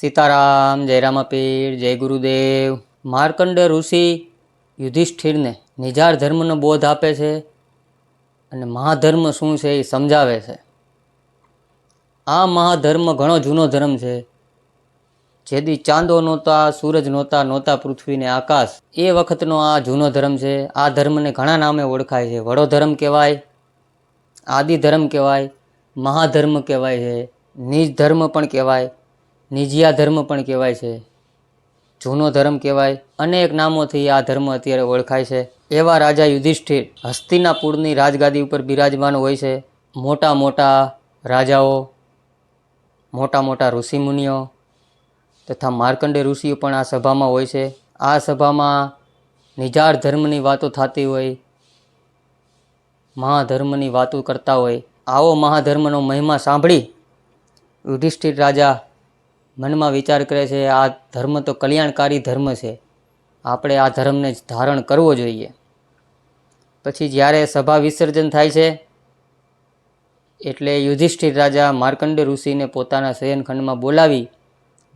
સીતારામ, જય રામપીર, જય ગુરુદેવ. માર્કંડ ઋષિ યુધિષ્ઠિરને નિજાર ધર્મનો બોધ આપે છે અને મહાધર્મ શું છે એ સમજાવે છે. આ મહાધર્મ ઘણો જૂનો ધર્મ છે. જેદી ચાંદો નહોતા, સૂરજ નહોતા નહોતા પૃથ્વીને આકાશ, એ વખતનો આ જૂનો ધર્મ છે. આ ધર્મને ઘણા નામે ઓળખાય છે. વડો ધર્મ કહેવાય આદિ ધર્મ કહેવાય, મહાધર્મ કહેવાય છે નિજ ધર્મ પણ કહેવાય. નિજિયા ધર્મ પણ કહેવાય છે. જૂનો ધર્મ કહેવાય. અનેક નામોથી આ ધર્મ અત્યારે ઓળખાય છે. એવા રાજા યુધિષ્ઠિર હસ્તિનાપુરની રાજગાદી ઉપર બિરાજમાન હોય છે. મોટા મોટા રાજાઓ, મોટા મોટા ઋષિમુનિઓ તથા માર્કંડે ઋષિઓ પણ આ સભામાં હોય છે. આ સભામાં નિજાર ધર્મની વાતો થતી હોય, મહાધર્મની વાતો કરતા હોય. આવો મહાધર્મનો મહિમા સાંભળી. યુધિષ્ઠિર રાજા મનમાં વિચાર કરે છે, આ ધર્મ તો કલ્યાણકારી ધર્મ છે. આપણે આ ધર્મને જ ધારણ કરવો જોઈએ. પછી જ્યારે સભા વિસર્જન થાય છે, એટલે યુધિષ્ઠિર રાજા માર્કંડ ઋષિને પોતાના શયનખંડમાં બોલાવી,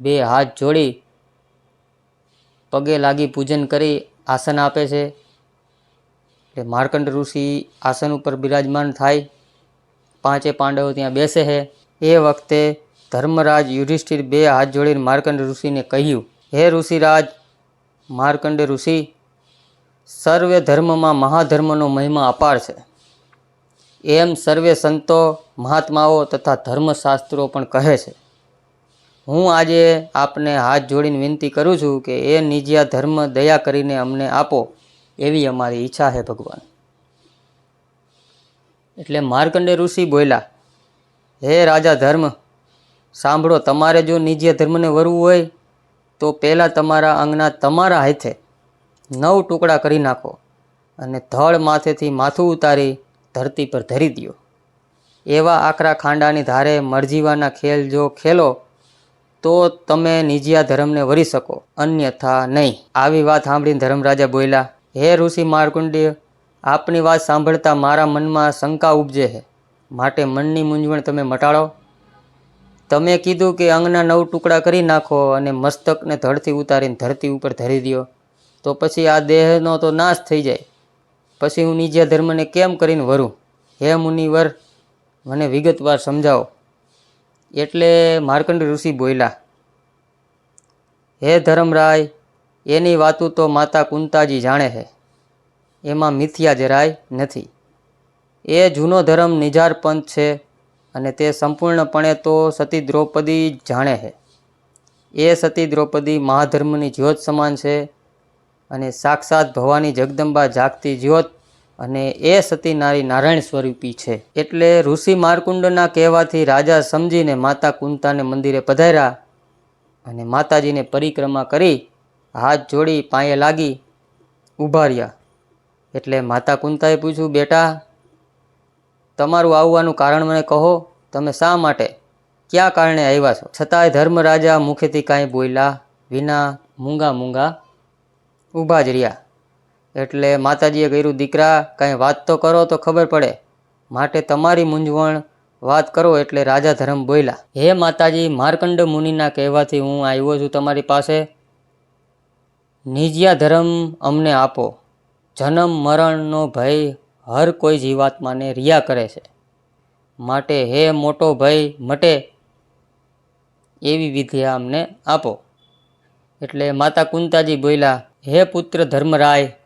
બે હાથ જોડી, પગે લાગી પૂજન કરી આસન આપે છે. એટલે માર્કંડ ઋષિ આસન ઉપર બિરાજમાન થાય. પાંચે પાંડવો ત્યાં બેસે છે. એ વખતે ધર્મરાજ યુધિષ્ઠિર બે હાથ જોડીને માર્કંડ ઋષિને કહ્યું, હે ઋષિરાજ, માર્કંડ ઋષિ, સર્વે ધર્મમાં મહાધર્મનો મહિમા અપાર છે. એમ સર્વે સંતો, મહાત્માઓ તથા ધર્મશાસ્ત્રો પણ કહે છે. હું આજે આપને હાથ જોડીને વિનંતી કરું છું કે એ નિજ્યા ધર્મ દયા કરીને અમને આપો એવી અમારી ઈચ્છા છે ભગવાન. એટલે માર્કંડે ઋષિ બોલ્યા, હે રાજા ધર્મ સાંભળો, તમારે જો નિજ્ય ધર્મને વરવું હોય, તો પહેલાં તમારા અંગના તમારા હાથે નવ ટુકડા કરી નાખો અને ધળ માથેથી માથું ઉતારી ધરતી પર ધરી દ્યો એવા આકરા ખાંડાની ધારે મરજીવાના ખેલ જો ખેલો, તો તમે નિજિયા ધર્મને વરી શકો. અન્યથા નહીં. આવી વાત સાંભળીને ધર્મરાજા બોલ્યા, હે ઋષિ માર્કુંડ્ય, આપની વાત સાંભળતા મારા મનમાં શંકા ઉપજે છે. માટે મનની મૂંઝવણ તમે મટાડો. તમે કીધું કે અંગના નવ ટુકડા કરી નાખો અને મસ્તકને ધડથી ઉતારીને ધરતી ઉપર ધરી દ્યો. તો પછી આ દેહનો તો નાશ થઈ જાય. પછી હું નીજા ધર્મને કેમ કરીને વરું? હે મુનિવર, મને વિગતવાર સમજાવો. એટલે માર્કંડ ઋષિ બોલ્યા, હે ધર્મરાય, એની વાતું તો માતા કુંતાજી જાણે છે. એમાં મિથ્યા જરાય નથી. એ જૂનો ધર્મ નિજાર પંથ છે. અને તે સંપૂર્ણપણે તો સતી દ્રૌપદી જાણે છે. એ સતી દ્રૌપદી મહાધર્મની જ્યોત સમાન છે અને સાક્ષાત ભવાની જગદંબા જાગતી જ્યોત અને એ સતી નારી નારાયણ સ્વરૂપી છે. એટલે ઋષિ માર્કુંડના કહેવાથી રાજા સમજીને માતા કુંતાને મંદિરે પધાર્યા અને માતાજીને પરિક્રમા કરી, હાથ જોડી, પાયે લાગી રહ્યા. એટલે માતા કુંતાએ પૂછ્યું, બેટા તમારું આવવાનું કારણ મને કહો, તમે શા માટે? ક્યાં કારણે આવ્યા છો? છતાંય ધર્મરાજા મુખેથી કાંઈ બોલ્યા વિના મૂંગા મૂંગા ઊભા જ રહ્યા. એટલે માતાજીએ કર્યું દીકરા, કાંઈ વાત તો કરો તો ખબર પડે. માટે તમારી મૂંઝવણ વાત કરો. એટલે રાજા ધર્મ બોલ્યા, હે માતાજી, માર્કંડ મુનિના કહેવાથી હું આવ્યો છું તમારી પાસે. નિજ્યા ધર્મ અમને આપો. જન્મ મરણનો ભય હર કોઈ જીવાત્માને રિયા કરે છે. માટે હે મોટો ભય મટે એવી વિદ્યા અમને આપો. એટલે માતા કુંતાજી બોલ્યા, હે પુત્ર ધર્મરાય,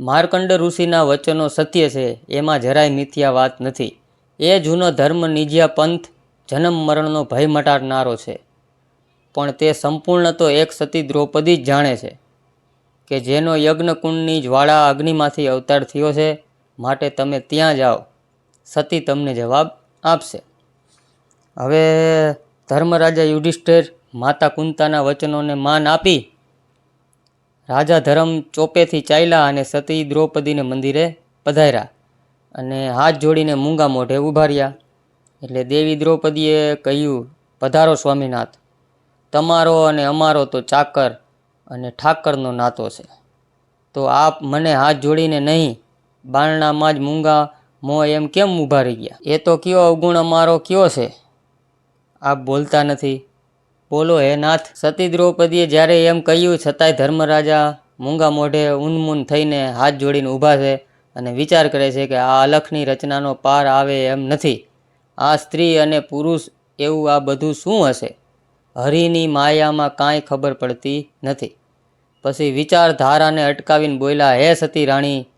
માર્કંડ ઋષિના વચનો સત્ય છે, એમાં જરાય મિથ્યા વાત નથી. એ જૂનો ધર્મ નિજ્યા પંથ જન્મ મરણનો ભય મટાડનારો છે. પણ તે સંપૂર્ણ તો એક સતી દ્રૌપદી જ જાણે છે કે જેનો યજ્ઞકુંડની જ્વાળા અગ્નિમાંથી અવતાર થયો છે માટે તમે ત્યાં જાઓ. સતી તમને જવાબ આપશે. હવે ધર્મરાજા યુધિષ્ઠિર માતા કુંતાના વચનોને માન આપી રાજા ધર્મ ચોપેથી ચાલ્યા અને સતી દ્રૌપદીને મંદિરે પધાર્યા અને હાથ જોડીને મૂંગા મોઢે ઉભાર્યા. એટલે દેવી દ્રૌપદીએ કહ્યું, પધારો સ્વામીનાથ. તમારો અને અમારો તો ચાકર અને ઠાકરનો નાતો છે. તો આપ મને હાથ જોડીને નહીં બારણામાં જ મૂંગા, મોં એમ કેમ ઊભા રહી ગયા? એ તો કયો અવગુણ અમારો કયો છે? આપ બોલતા નથી. બોલો હે નાથ. સતી દ્રૌપદીએ જ્યારે એમ કહ્યું, છતાંય ધર્મરાજા મૂંગા મોઢે ઉન્મૂન થઈને હાથ જોડીને ઊભા છે અને વિચાર કરે છે કે આ અલખની રચનાનો પાર આવે એમ નથી. આ સ્ત્રી અને પુરુષ એવું આ બધું શું હશે? હરિની માયામાં કાંઈ ખબર પડતી નથી. પછી વિચારધારાને અટકાવીને બોલ્યા, હે સતી રાણી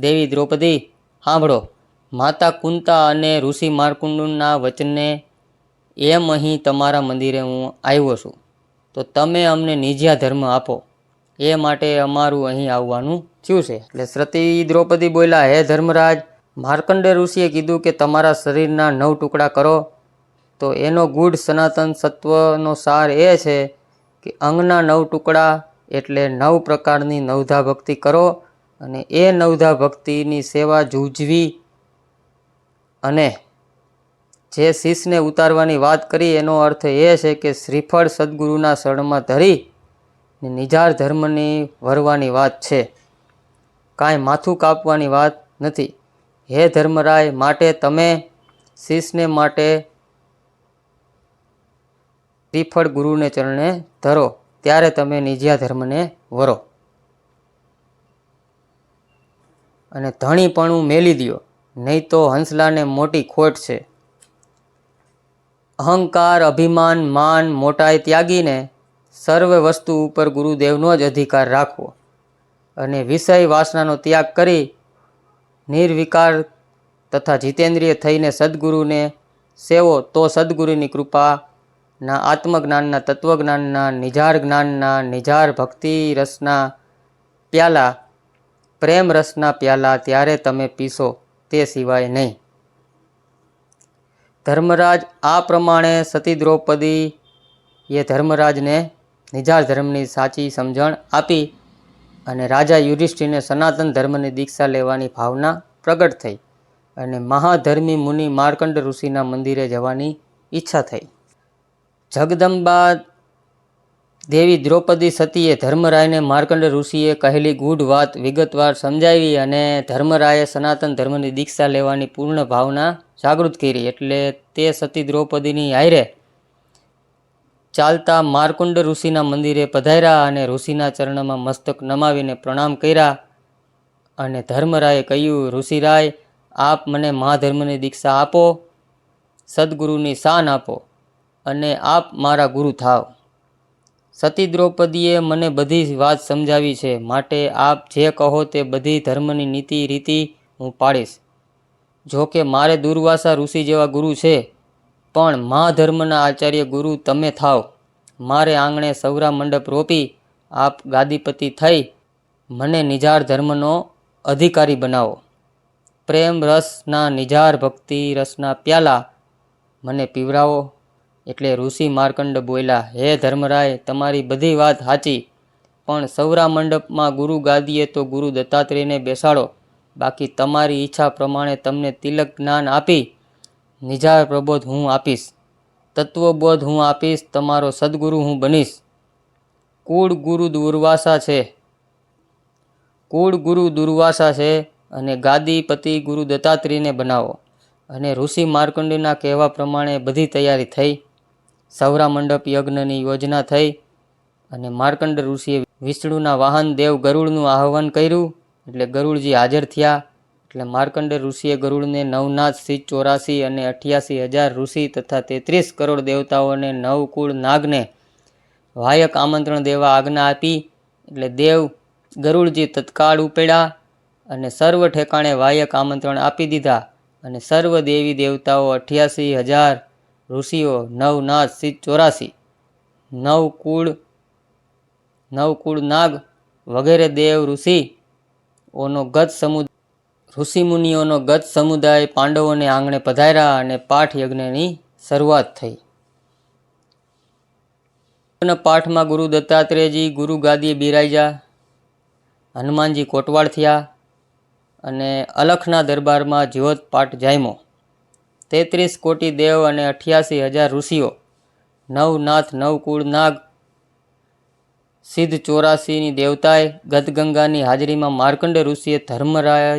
દેવી દ્રૌપદી, સાંભળો. માતા કુંતા અને ઋષિ માર્કુંડના વચને એમ અહીં તમારા મંદિરે હું આવ્યો છું. તો તમે અમને નિજ્યા ધર્મ આપો. એ માટે અમારું અહીં આવવાનું થયું છે. એટલે સતી દ્રૌપદી બોલ્યા, હે ધર્મરાજ, માર્કંડે ઋષિએ કીધું કે તમારા શરીરના નવ ટુકડા કરો. તો એનો ગુઢ સનાતન સત્વનો સાર એ છે કે અંગના નવ ટુકડા એટલે નવ પ્રકારની નવધા ભક્તિ કરો અને એ નવધા ભક્તિની સેવા જૂજવી અને જે શીશને ઉતારવાની વાત કરી, એનો અર્થ એ છે કે શ્રીફળ સદગુરુના શરણમાં ધરી નિજાર ધર્મની વરવાની વાત છે. કાંઈ માથું કાપવાની વાત નથી. હે ધર્મરાય, માટે તમે શીશને માટે શ્રીફળ ગુરુને ચરણે ધરો, ત્યારે તમે નિજ્યા ધર્મને વરો. અને ધણીપણું મેલી દ્યો, નહીં તો હંસલાને મોટી ખોટ છે. અહંકાર, અભિમાન, માન, મોટાઈ ત્યાગીને સર્વ વસ્તુ ઉપર ગુરુદેવનો જ અધિકાર રાખવો અને વિષય વાસનાનો ત્યાગ કરી નિર્વિકાર તથા જીતેન્દ્રિય થઈને સદગુરુને સેવો, તો સદગુરુની કૃપાના આત્મજ્ઞાનના તત્વજ્ઞાનના નિજાર જ્ઞાનના નિજાર ભક્તિ રસના પ્યાલા પ્રેમ રસના પ્યાલા ત્યારે તમે પીશો તે સિવાય નહીં. ધર્મરાજ આ પ્રમાણે સતી દ્રૌપદીએ ધર્મરાજને નિજાર ધર્મની સાચી સમજણ આપી અને રાજા યુધિષ્ઠિરને સનાતન ધર્મની દીક્ષા લેવાની ભાવના પ્રગટ થઈ અને મહાધર્મી મુનિ માર્કંડ ઋષિના મંદિરે જવાની ઈચ્છા થઈ. જગદંબા દેવી દ્રૌપદી સતીએ ધર્મરાયને માર્કંડ ઋષિએ કહેલી ગૂઢ વાત વિગતવાર સમજાવી અને ધર્મરાયે સનાતન ધર્મની દીક્ષા લેવાની પૂર્ણ ભાવના જાગૃત કરી એટલે તે સતી દ્રૌપદીની આયરે ચાલતા માર્કુંડ ઋષિના મંદિરે પધાર્યા અને ઋષિના ચરણમાં મસ્તક નમાવીને પ્રણામ કર્યા અને ધર્મરાયે કહ્યું, ઋષિરાય, આપ મને મહાધર્મની દીક્ષા આપો, સદગુરુની શાન આપો અને આપ મારા ગુરુ થાવ. સતી દ્રૌપદીએ મને બધી વાત સમજાવી છે. માટે આપ જે કહો તે બધી ધર્મની નીતિ રીતિ હું પાડીશ. જો કે મારે દુર્વાસા ઋષિ જેવા ગુરુ છે, પણ મહાધર્મના આચાર્ય ગુરુ તમે થાવ. મારે આંગણે સૌરા મંડપ રોપી આપ ગાદીપતિ થઈ મને નિજાર ધર્મનો અધિકારી બનાવો. પ્રેમ રસના નિજાર ભક્તિ રસના પ્યાલા મને પીવરાવો એટલે ઋષિ માર્કંડ બોલ્યા, હે ધર્મરાય, તમારી બધી વાત સાચી, પણ સૌરા મંડપમાં ગુરુ ગાદીએ તો ગુરુ દત્તાત્રેયને બેસાડો. બાકી તમારી ઈચ્છા પ્રમાણે તમને તિલક જ્ઞાન આપી, નિજાર પ્રબોધ હું આપીશ. તત્વબોધ હું આપીશ, તમારો સદગુરુ હું બનીશ. કુળ ગુરુ દુર્વાસા છે. કુળ ગુરુ દુર્વાસા છે અને ગાદીપતિ ગુરુ દત્તાત્રેયને બનાવો. અને ઋષિ માર્કંડના કહેવા પ્રમાણે બધી તૈયારી થઈ. સૌરા મંડપ યજ્ઞની યોજના થઈ અને માર્કંડ ઋષિએ વિષ્ણુના વાહન દેવ ગરુડનું આહવાન કર્યું. એટલે ગરુડજી હાજર થયા. એટલે માર્કંડ ઋષિએ ગરુડને નવનાથ સિંહ ચોરાસી અને અઠ્યાસી હજાર ઋષિ તથા તેત્રીસ કરોડ દેવતાઓને નવ કુળ નાગને વાયક આમંત્રણ દેવા આજ્ઞા આપી. એટલે દેવ ગરુડજી તત્કાળ ઉપેડ્યા અને સર્વ ઠેકાણે વાયક આમંત્રણ આપી દીધા અને સર્વ દેવી દેવતાઓ અઠ્યાસી હજાર ઋષિઓ નવનાથ સિદ્ધ ચોરાસી, નવ કુળ નવ કુળ નાગ વગેરે દેવ ઋષિ ઓનો ગત સમુદાય ઋષિમુનિઓનો ગત સમુદાય પાંડવોને આંગણે પધાર્યા અને પાઠ યજ્ઞની શરૂઆત થઈ. પાઠમાં ગુરુ દત્તાત્રેયજી ગુરુ ગાદીએ બિરાજ્યા, હનુમાનજી કોટવાળ થયા અને અલખના દરબારમાં જ્યોત પાઠ જામ્યો. તેત્રીસ કોટી દેવ અને અઠ્યાસી હજાર ઋષિઓ. નવનાથ, નવકુળ, નાગ, સિદ્ધ ચોરાસીની દેવતાએ ગદગંગાની હાજરીમાં માર્કંડ ઋષિએ ધર્મરાય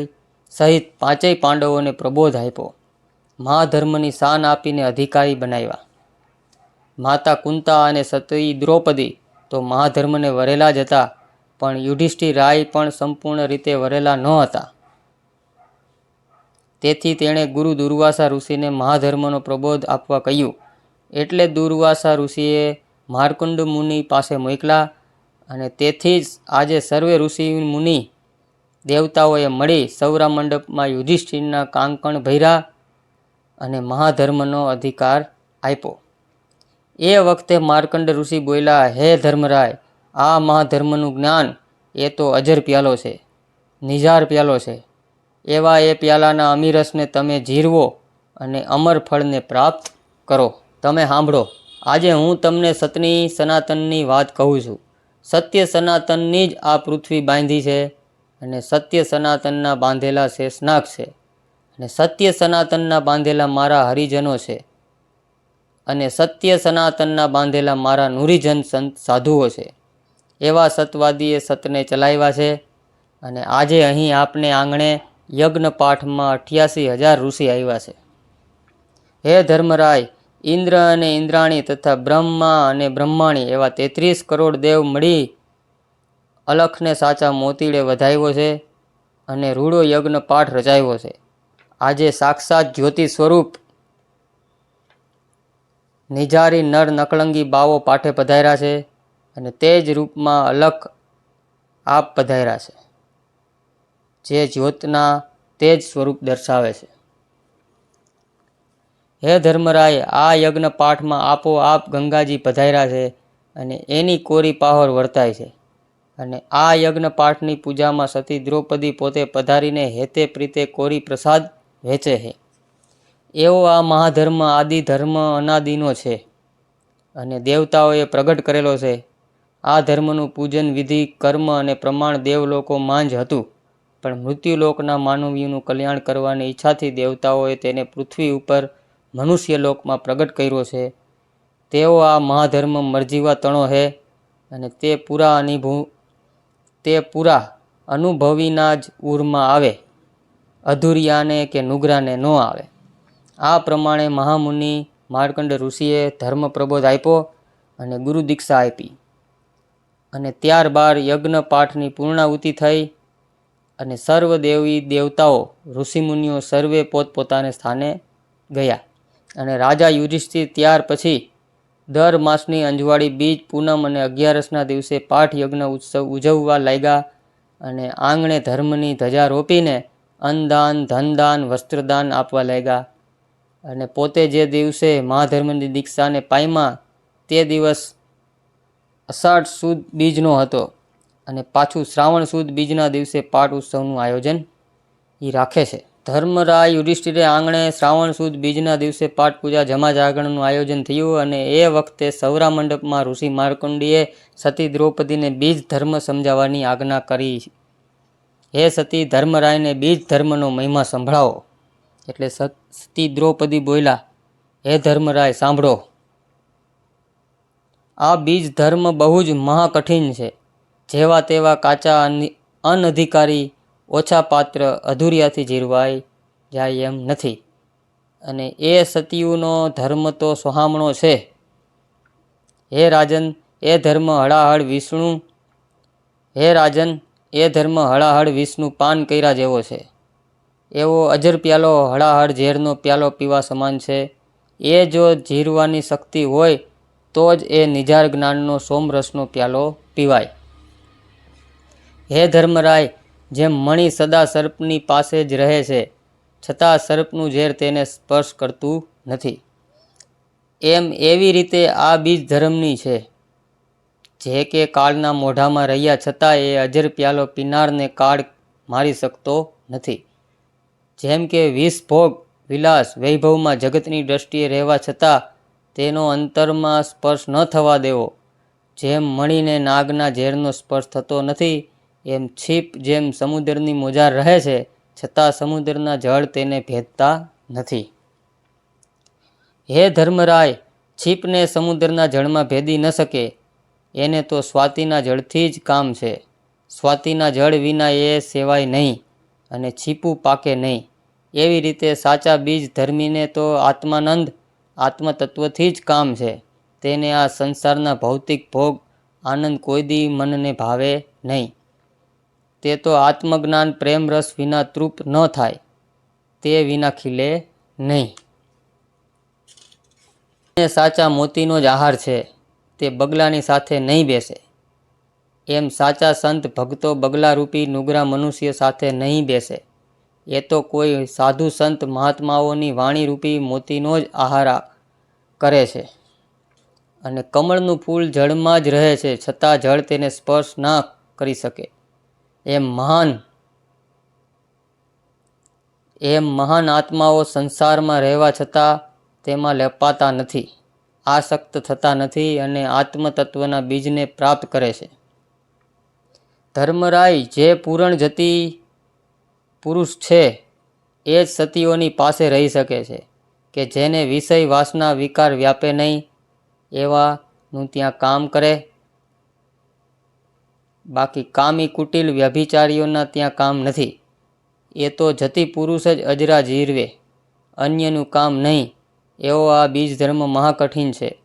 સહિત પાંચેય પાંડવોને પ્રબોધ આપ્યો. મહાધર્મની શાન આપીને અધિકારી બનાવ્યા. માતા કુંતા અને સતી દ્રૌપદી તો મહાધર્મને વરેલા જ હતા, પણ યુધિષ્ઠિર રાય પણ સંપૂર્ણ રીતે વરેલા ન હતા. તેથી તેણે ગુરુ દુર્વાસા ઋષિને મહાધર્મનો પ્રબોધ આપવા કહ્યું. એટલે દુર્વાસા ઋષિએ માર્કુંડ મુનિ પાસે મોકલા અને તેથી જ આજે સર્વે ઋષિ મુનિ દેવતાઓએ મળી સૌરા મંડપમાં યુધિષ્ઠિરના કાંકણ ભર્યા અને મહાધર્મનો અધિકાર આપ્યો. એ વખતે માર્કંડ ઋષિ બોલ્યા, હે ધર્મરાય, આ મહાધર્મનું જ્ઞાન એ તો અજર પ્યાલો છે, નિજાર પ્યાલો છે. એવા એ પ્યાલાના અમીરસને તમે જીરવો અને અમર ફળને પ્રાપ્ત કરો. તમે સાંભળો, આજે હું તમને સતની સનાતનની વાત કહું છું. સત્ય સનાતનની જ આ પૃથ્વી બાંધી છે અને સત્ય સનાતનના બાંધેલા શેષનાગ છે અને સત્ય સનાતનના બાંધેલા મારા હરિજનો છે અને સત્ય સનાતનના બાંધેલા મારા નુરીજન સંત સાધુઓ છે. એવા સતવાદીએ સતને ચલાવ્યા છે અને આજે અહીં આપને આંગણે યજ્ઞ પાઠમાં અઠ્યાસી હજાર ઋષિ આવ્યા છે. હે ધર્મરાય, ઇન્દ્ર અને ઇન્દ્રાણી તથા બ્રહ્મા અને બ્રહ્માણી એવા તેત્રીસ કરોડ દેવ મળી અલખને સાચા મોતીડે વધાવ્યો છે અને રૂડો યજ્ઞ પાઠ રચાયો છે. આજે સાક્ષાત જ્યોતિ સ્વરૂપ નિજારી નર નકળંગી બાવો પાઠે પધાર્યા છે અને તે જ રૂપમાં અલખ આપ પધાર્યા છે. જે જ્યોતના તે જ સ્વરૂપ દર્શાવે છે. હે ધર્મરાય, આ યજ્ઞ પાઠમાં આપોઆપ ગંગાજી પધાર્યા છે અને એની કોરી પાહોર વર્તાય છે. અને આ યજ્ઞ પાઠની પૂજામાં સતી દ્રૌપદી પોતે પધારીને હેતે પ્રીતે કોરી પ્રસાદ વેચે છે. એવો આ મહાધર્મ આદિ ધર્મ અનાદિનો છે અને દેવતાઓએ પ્રગટ કરેલો છે. આ ધર્મનું પૂજન વિધિ, કર્મ અને પ્રમાણ દેવલોકો માંજ હતું. પણ મૃત્યુલોકના માનવીનું કલ્યાણ કરવાની ઈચ્છાથી દેવતાઓએ તેને પૃથ્વી ઉપર મનુષ્ય લોકમાં પ્રગટ કર્યો છે. તેઓ આ મહાધર્મ મરજીવા તણો છે અને તે પૂરા અનુભૂ, તે પૂરા અનુભવીના જ ઉરમાં આવે, અધુરિયાને કે નુગરાને ન આવે. આ પ્રમાણે મહામુનિ માર્કંડ ઋષિએ ધર્મ પ્રબોધ આપ્યો અને ગુરુ દીક્ષા આપી. અને ત્યારબાદ યજ્ઞ પાઠની પૂર્ણાહુતિ થઈ અને સર્વ દેવી દેવતાઓ, ઋષિમુનિઓ સર્વે પોતપોતાને સ્થાને ગયા. અને રાજા યુધિષ્ઠિર ત્યાર પછી દર માસની અંજવાળી બીજ પૂનમ અને અગિયારસના દિવસે પાઠ યજ્ઞ ઉત્સવ ઉજવવા લાગ્યા અને આંગણે ધર્મની ધજા રોપીને અન્નદાન, ધનદાન, વસ્ત્રદાન આપવા લાગ્યા. અને પોતે જે દિવસે મહાધર્મની દીક્ષાને પાયમાં તે દિવસ અષાઢ સુદ બીજનો હતો. અને પાછું શ્રાવણ સુદ બીજના દિવસે પાઠ ઉત્સવનું આયોજન એ રાખે છે. ધર્મરાય યુધિષ્ઠિરે આંગણે શ્રાવણ સુદ બીજના દિવસે પાઠ પૂજા જમા જાગરણનું આયોજન થયું અને એ વખતે સૌરા મંડપમાં ઋષિ માર્કુંડીએ સતી દ્રૌપદીને બીજ ધર્મ સમજાવવાની આજ્ઞા કરી હે સતી, ધર્મરાયને બીજ ધર્મનો મહિમા સંભળાવો. એટલે સતી દ્રૌપદી બોલ્યા, હે ધર્મરાય, સાંભળો. આ બીજ ધર્મ બહુ જ મહાકઠિન છે. જેવા તેવા કાચા અન- અનધિકારી ઓછા પાત્ર અધૂરિયાથી જીરવાય જાય એમ નથી. અને એ સતીયુનો ધર્મ તો સોહામણો છે. હે રાજન, એ ધર્મ હળાહળ વિષ્ણુ, હે રાજન, એ ધર્મ હળાહળ વિષ્ણુ પાન કર્યા જેવો છે. એવો અજર પ્યાલો હળાહળ ઝેરનો પ્યાલો પીવા સમાન છે. એ જો જીરવાની શક્તિ હોય તો જ એ નિજાર જ્ઞાનનો સોમરસનો પ્યાલો પીવાય. હે ધર્મરાય, જેમ મણિ સદા સર્પની પાસે જ રહે છે, છતાં સર્પનું ઝેર તેને સ્પર્શ કરતું નથી. એમ એવી રીતે આ બીજ ધર્મની છે. જે કે કાળના મોઢામાં રહ્યા છતાં એ અજર પ્યાલો પીનારને કાળ મારી શકતો નથી. જેમ કે વિષ ભોગ, વિલાસ, વૈભવમાં જગતની દ્રષ્ટિએ રહેવા છતાં તેનો અંતરમાં સ્પર્શ ન થવા દેવો. જેમ મણીને નાગના ઝેરનો સ્પર્શ થતો નથી એમ છીપ જેમ સમુદ્રની મોજા રહે છે, છતાં સમુદ્રના જળ તેને ભેદતા નથી. હે ધર્મરાય, છીપને સમુદ્રના જળમાં ભેદી ન શકે. એને તો સ્વાતિના જળથી જ કામ છે. સ્વાતિના જળ વિના એ સેવાય નહીં અને છીપું પાકે નહીં. એવી રીતે સાચા બીજ ધર્મીને તો આત્માનંદ, આત્મતત્વથી જ કામ છે. તેને આ સંસારના ભૌતિક ભોગ આનંદ કોઈ દી મનને ભાવે નહીં. તે તો આત્મજ્ઞાન, પ્રેમ રસ વિના તૃપ ન થાય. તે વિના ખીલે નહીં. સાચા મોતીનો જ આહાર છે. તે બગલાની સાથે નહીં બેસે. એમ સાચા સંત ભક્તો બગલારૂપી નુગરા મનુષ્ય સાથે નહીં બેસે. એ તો કોઈ સાધુ સંત મહાત્માઓની વાણીરૂપી મોતીનો જ આહાર કરે છે. અને કમળનું ફૂલ જળમાં જ રહે છે છતાં જળ તેને સ્પર્શ ના કરી શકે. એમ મહાન, એ મહાન આત્માઓ સંસારમાં રહેવા છતાં તેમાં લેપાતા નથી, આસક્ત થતા નથી અને આત્મતત્વના બીજને પ્રાપ્ત કરે છે. ધર્મરાય જે પૂરણ જતી પુરુષ છે, એ જ સતીઓની પાસે રહી શકે છે, કે જેને વિષય વાસના વિકાર વ્યાપે નહીં એવાનું ત્યાં કામ કરે બાકી કામી કુટિલ વ્યભિચારીઓના ત્યાં કામ નથી. એ તો જતી પુરુષ જ અજરા જીરવે. અન્યનું કામ નહીં. એવો આ બીજ ધર્મ મહાકઠિન છે.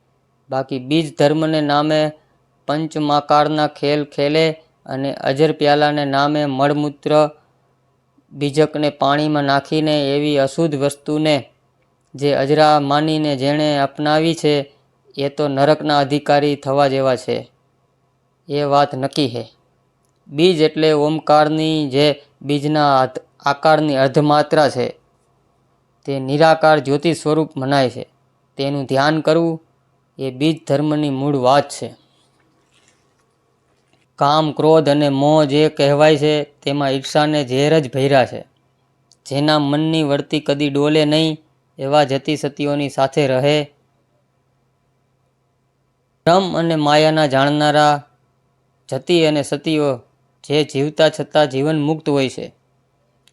બાકી બીજ ધર્મને નામે પંચમાકારના ખેલ ખેલે અને અજર પ્યાલાને નામે મળમૂત્ર બીજકને પાણીમાં નાખીને એવી અશુદ્ધ વસ્તુને જે અજરા માનીને જેણે અપનાવી છે, એ તો નરકના અધિકારી થવા જેવા છે. એ વાત નક્કી છે બીજ એટલે ઓમકારની જે બીજના આકારની અર્ધમાત્રા છે, તે નિરાકાર જ્યોતિ સ્વરૂપ મનાય છે. તેનું ધ્યાન કરવું એ બીજ ધર્મની મૂળ વાત છે. કામ, ક્રોધ અને મોહ જે કહેવાય છે, તેમાં ઈર્ષાને ઝેર જ ભર્યા છે. જેના મનની વર્તી કદી ડોલે નહીં, એવા જતી સતીઓની સાથે રહે. ભ્રમ અને માયાના જાણનારા જતી અને સતીઓ જે જીવતા છતાં જીવન મુક્ત હોય છે.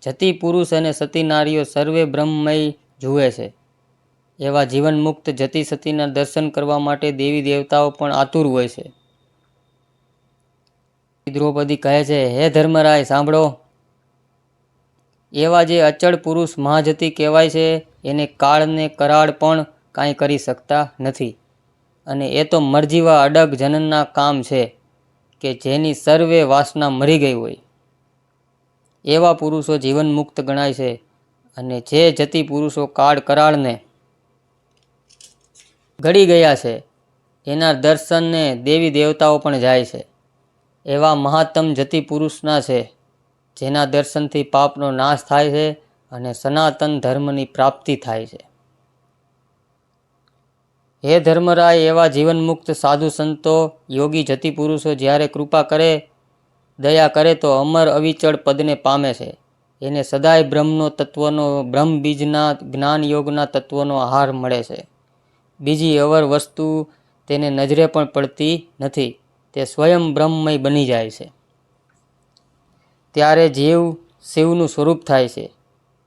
જતી પુરુષ અને સતી નારીઓ સર્વે બ્રહ્મમય જુએ છે. એવા જીવન મુક્ત જતી સતીના દર્શન કરવા માટે દેવી દેવતાઓ પણ આતુર હોય છે. દ્રૌપદી કહે છે, હે ધર્મરાય, સાંભળો. એવા જે અચળ પુરુષ મહાજતી કહેવાય છે, એને કાળને કરાળ પણ કાંઈ કરી શકતા નથી. અને એ તો મરજીવા અડગ જનનના કામ છે. કે જેની સર્વે વાસના મરી ગઈ હોય. એવા પુરુષો જીવન મુક્ત ગણાય છે અને જે જતી પુરુષો કાળ કરાળને ગળી ગયા છે, એના દર્શનને દેવી દેવતાઓ પણ જાય છે. એવા મહાત્તમ જતી પુરુષના છે, જેના દર્શનથી પાપનો નાશ થાય છે અને સનાતન ધર્મની પ્રાપ્તિ થાય છે. હે ધર્મરાય, એવા જીવનમુક્ત સાધુ સંતો, યોગી જતિ પુરુષો જ્યારે કૃપા કરે, દયા કરે તો અમર અવિચળ પદને પામે છે. એને સદાય બ્રહ્મનો તત્વનો બ્રહ્મ બીજના જ્ઞાન યોગના તત્વનો આહાર મળે છે. બીજી અવર વસ્તુ તેને નજરે પણ પડતી નથી. તે સ્વયં બ્રહ્મમય બની જાય છે. ત્યારે જીવ શિવનું સ્વરૂપ થાય છે.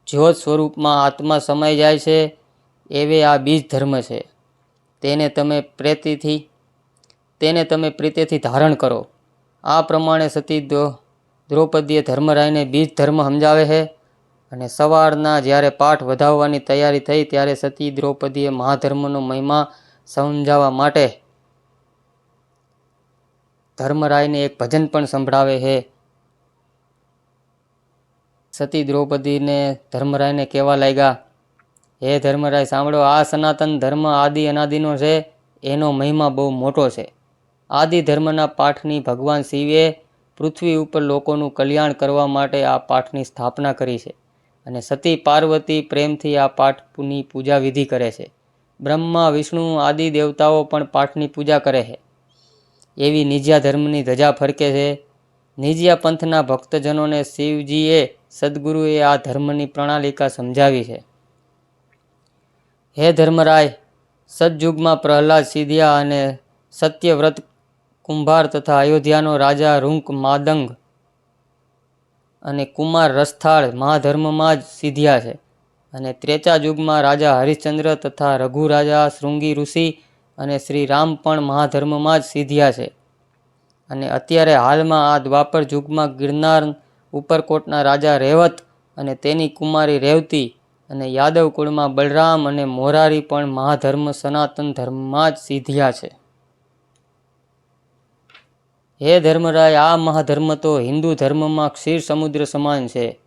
જ્યોત સ્વરૂપમાં આત્મા સમાઈ જાય છે. એવે આ બીજ ધર્મ છે. તેને તમે પ્રેતિથી, તેને તમે પ્રીતિથી ધારણ કરો. આ પ્રમાણે સતી દ્રો- દ્રૌપદીએ ધર્મરાયને બીજ ધર્મ સમજાવે છે અને સવારના જ્યારે પાઠ વધાવવાની તૈયારી થઈ ત્યારે સતી દ્રૌપદીએ મહાધર્મનો મહિમા સમજાવવા માટે ધર્મરાયને એક ભજન પણ સંભળાવે છે. સતી દ્રૌપદીને ધર્મરાયને કહેવા લાગ્યા હે ધર્મરાય, સાંભળો, આ સનાતન ધર્મ આદિ અનાદિનો છે, એનો મહિમા બહુ મોટો છે. આદિ ધર્મના પાઠની ભગવાન શિવે પૃથ્વી ઉપર લોકોનું કલ્યાણ કરવા માટે આ પાઠની સ્થાપના કરી છે અને સતી પાર્વતી પ્રેમથી આ પાઠની પૂજા વિધિ કરે છે. બ્રહ્મા, વિષ્ણુ, આદિ દેવતાઓ પણ પાઠની પૂજા કરે છે. એવી નિજ્યા ધર્મની ધજા ફરકે છે. નિજ્યા પંથના ભક્તજનોને શિવજીએ, સદગુરુએ આ ધર્મની પ્રણાલિકા સમજાવી છે. હે ધર્મરાય સતયુગમાં પ્રહલાદ સિધિયા અને સત્યવ્રત કુંભાર તથા અયોધ્યાનો રાજા રૂંક માદંગ અને કુમાર રસ્થાળ મહાધર્મમાં જ સિદ્ધ્યા છે. અને ત્રેચા યુગમાં રાજા હરિશ્ચંદ્ર તથા રઘુ રાજા શૃંગી ઋષિ અને શ્રી રામ પણ મહાધર્મમાં જ સિદ્ધ્યા છે. અને અત્યારે હાલમાં આ દ્વાપર યુગમાં ગિરનાર ઉપરકોટના રાજા રેવત અને તેની કુમારી રેવતી અને યાદવ કુળમાં બલરામ અને મોરારી પણ મહાધર્મ સનાતન ધર્મમાં જ સીધ્યા છે. હે ધર્મરાય, આ મહાધર્મ તો હિન્દુ ધર્મમાં ક્ષીર સમુદ્ર સમાન છે.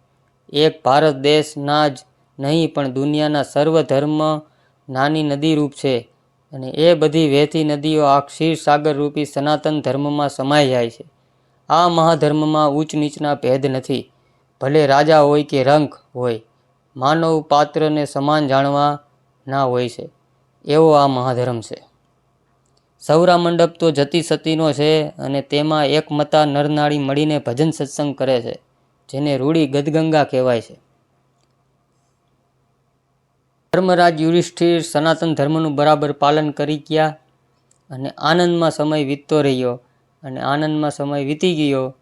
એક ભારત દેશના જ નહીં, પણ દુનિયાના સર્વ ધર્મ નાની નદી રૂપ છે. અને એ બધી વહેતી નદીઓ આ ક્ષીર સાગર રૂપી સનાતન ધર્મમાં સમાઈ જાય છે. આ મહાધર્મમાં ઊંચ નીચના ભેદ નથી. ભલે રાજા હોય કે રંક હોય. માનવ પાત્રને સમાન જાણવા ના હોય છે. એવો આ મહાધર્મ છે. સૌરા મંડપ તો જતી સતીનો છે અને તેમાં એકમતા નરનાળી મળીને ભજન સત્સંગ કરે છે, જેને રૂડી ગદગંગા કહેવાય છે. ધર્મરાજ યુધિષ્ઠિર સનાતન ધર્મનું બરાબર પાલન કરી ગયા અને આનંદમાં સમય વીતતો રહ્યો અને આનંદમાં સમય વીતી ગયો.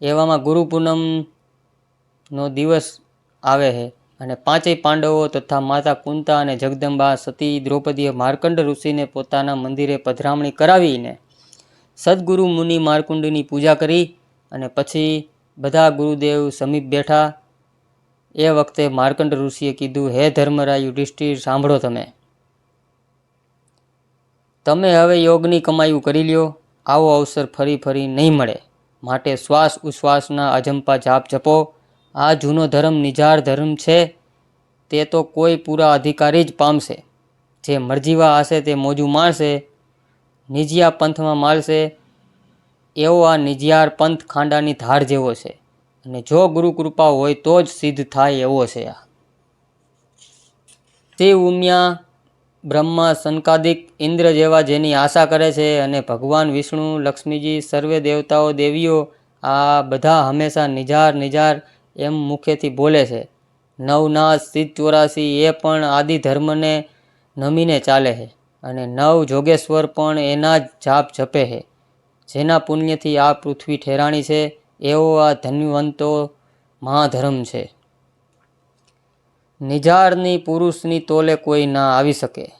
એવામાં ગુરુ પૂનમનો દિવસ આવે છે. અને પાંચેય પાંડવો તથા માતા કુંતા અને જગદંબા, સતી, દ્રૌપદીએ માર્કંડ ઋષિને પોતાના મંદિરે પધરામણી કરાવીને સદગુરુ મુનિ માર્કુંડની પૂજા કરી અને પછી બધા ગુરુદેવ સમીપ બેઠા. એ વખતે માર્કંડ ઋષિએ કીધું, હે ધર્મરાય યુધિષ્ઠિર, સાંભળો તમે. તમે હવે યોગની કમાયું કરી લ્યો. આવો અવસર ફરી ફરી નહીં મળે. માટે શ્વાસ ઉશ્વાસના અજંપા જાપ જપો. આ જૂનો ધર્મ નિજાર ધર્મ છે, તે તો કોઈ પૂરા અધિકારી જ પામશે. જે મરજીવા હશે તે મોજું માણશે, નિજિયા પંથમાં મારશે એવો આ નિજિયાર પંથ ખાંડાની ધાર જેવો છે. અને જો ગુરુ કૃપા હોય તો જ સિદ્ધ થાય એવો છે આ. શિવ ઉમિયા બ્રહ્મા સંકાદિક ઇન્દ્ર જેવા જેની આશા કરે છે અને ભગવાન વિષ્ણુ, લક્ષ્મીજી, સર્વે દેવતાઓ, દેવીઓ આ બધા હંમેશા નિજાર નિજાર એમ મુખેથી બોલે છે, નવનાથ સિદ્ધ ચોરાસી એ પણ આદિ ધર્મને નમીને ચાલે છે અને નવ જોગેશ્વર પણ એના જ જાપ જપે છે. જેના પુણ્યથી આ પૃથ્વી ઠેરાણી છે, એવો આ ધન્યવંતો મહાધર્મ છે. નિજારની પુરુષની તોલે કોઈ ના આવી શકે.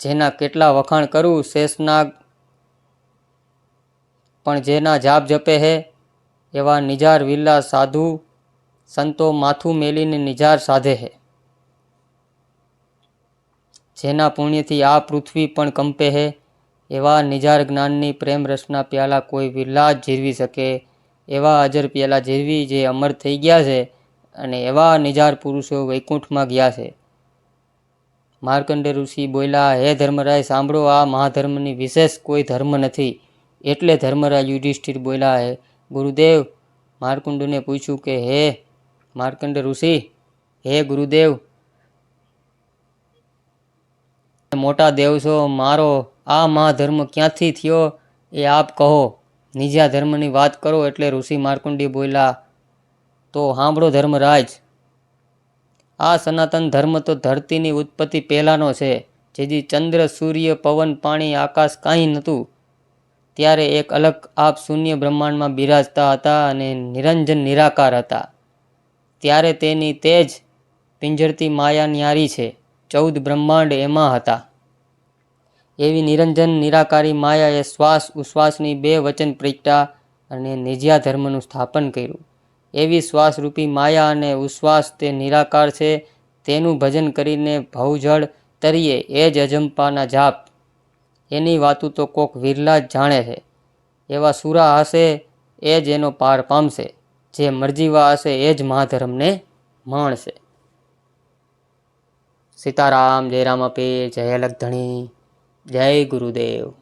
જેના કેટલા વખાણ કરું, શેષનાગ પણ જેના જાપ જપે છે એવા નિજાર વિલ્લા સાધુ સંતો માથું મેલીને નિજાર સાધે છે જેના પુણ્યથી આ પૃથ્વી પણ કંપે છે એવા નિજાર જ્ઞાનની પ્રેમ રસના પ્યાલા કોઈ વિલ્લા જ જીરવી શકે. એવા અજર પ્યાલા જીરવી જે અમર થઈ ગયા છે અને એવા નિજાર પુરુષો વૈકુંઠમાં ગયા છે. માર્કંડે ઋષિ બોલ્યા, હે ધર્મરાય, સાંભળો, આ મહાધર્મની વિશેષ કોઈ ધર્મ નથી. એટલે ધર્મરાય યુધિષ્ઠિર બોલ્યા, હે ગુરુદેવ, માર્કુંડને પૂછ્યું કે, હે માર્કંડ ઋષિ, હે ગુરુદેવ મોટા દેવ છો, મારો આ મહાધર્મ ક્યાંથી થયો એ આપ કહો. નિજા ધર્મની વાત કરો. એટલે ઋષિ માર્કુંડી બોલ્યા, તો સાંભળો ધર્મરાજ, આ સનાતન ધર્મ તો ધરતીની ઉત્પત્તિ પહેલાંનો છે, જેથી ચંદ્ર, સૂર્ય, પવન, પાણી, આકાશ કાંઈ નહોતું. ત્યારે એક અલગ આપ શૂન્ય બ્રહ્માંડમાં બિરાજતા હતા અને નિરંજન નિરાકાર હતા. ત્યારે તેની તેજ પિંજરતી માયા ન્યારી છે, ચૌદ બ્રહ્માંડ એમાં હતા. એવી નિરંજન નિરાકારી માયાએ શ્વાસ ઉશ્વાસની બે વચન પ્રગટા અને નિજ્યા ધર્મનું સ્થાપન કર્યું. એવી શ્વાસરૂપી માયા અને ઉશ્વાસ તે નિરાકાર છે, તેનું ભજન કરીને ભવજળ તરીએ એ જ અજંપાના જાપ એની વાતું તો કોક વિરલા જ જાણે છે. એવા સુરા હશે એ જ એનો પાર પામશે. જે મરજીવા હશે એ જ મહાધર્મને માણશે. સીતારામ જય રામાપીર જય લગધણી, જય ગુરુદેવ.